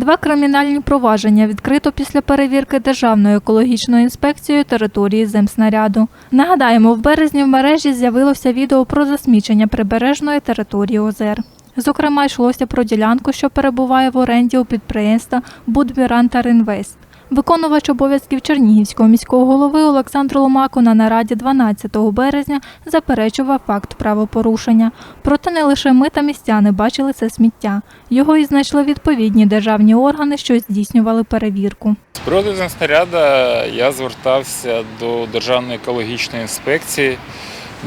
Два кримінальні провадження відкрито після перевірки Державною екологічною інспекцією території земснаряду. Нагадаємо, в березні в мережі з'явилося відео про засмічення прибережної території озер. Зокрема, йшлося про ділянку, що перебуває в оренді у підприємства Будмірантарінвест. Виконувач обов'язків Чернігівського міського голови Олександр Ломако на нараді 12 березня заперечував факт правопорушення. Проте не лише ми та містяни бачили це сміття. Його і знайшли відповідні державні органи, що здійснювали перевірку. З приводу снаряда я звертався до Державної екологічної інспекції,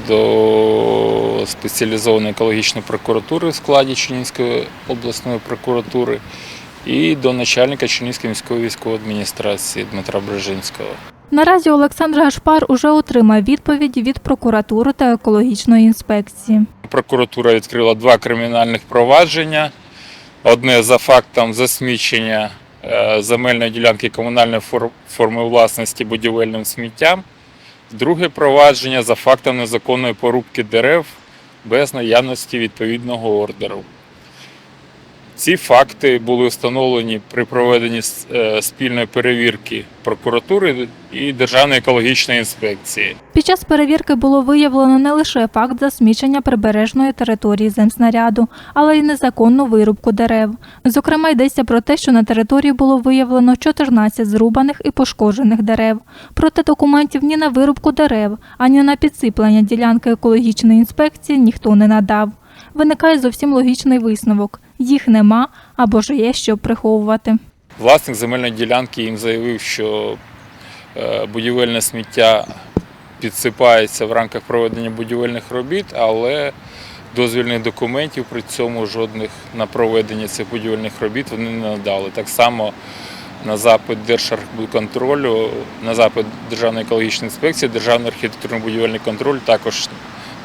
до спеціалізованої екологічної прокуратури в складі Чернігівської обласної прокуратури і до начальника Чернігівської міської військової адміністрації Дмитра Брежинського. Наразі Олександр Гашпар уже отримав відповіді від прокуратури та екологічної інспекції. Прокуратура відкрила два кримінальних провадження. Одне за фактом засмічення е, земельної ділянки комунальної форми власності будівельним сміттям. Друге провадження за фактом незаконної порубки дерев без наявності відповідного ордеру. Ці факти були встановлені при проведенні е, спільної перевірки прокуратури і Державної екологічної інспекції. Під час перевірки було виявлено не лише факт засмічення прибережної території земснаряду, але й незаконну вирубку дерев. Зокрема, йдеться про те, що на території було виявлено 14 зрубаних і пошкоджених дерев. Проте документів ні на вирубку дерев, ані на підсиплення ділянки екологічної інспекції ніхто не надав. Виникає зовсім логічний висновок: їх нема або ж є що приховувати. Власник земельної ділянки їм заявив, що е, будівельне сміття підсипається в рамках проведення будівельних робіт, але дозвільних документів при цьому жодних на проведення цих будівельних робіт вони не надали. Так само на запит Держархбудконтролю, на запит Державної екологічної інспекції, Державний архітектурно-будівельний контроль також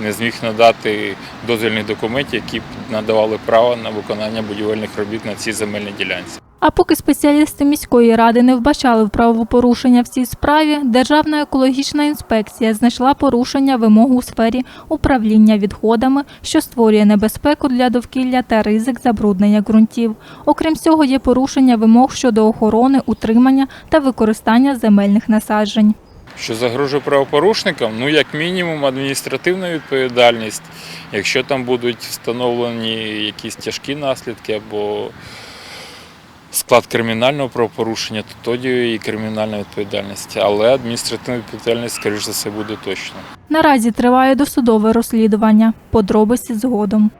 не зміг надати дозвільних документів, які б надавали право на виконання будівельних робіт на цій земельній ділянці. А поки спеціалісти міської ради не вбачали в правопорушення в цій справі, Державна екологічна інспекція знайшла порушення вимог у сфері управління відходами, що створює небезпеку для довкілля та ризик забруднення ґрунтів. Окрім цього, є порушення вимог щодо охорони, утримання та використання земельних насаджень. Що загрожує правопорушникам? Ну, як мінімум, адміністративна відповідальність. Якщо там будуть встановлені якісь тяжкі наслідки або склад кримінального правопорушення, то тоді і кримінальна відповідальність. Але адміністративна відповідальність, скоріш за все, буде точно. Наразі триває досудове розслідування. Подробиці згодом.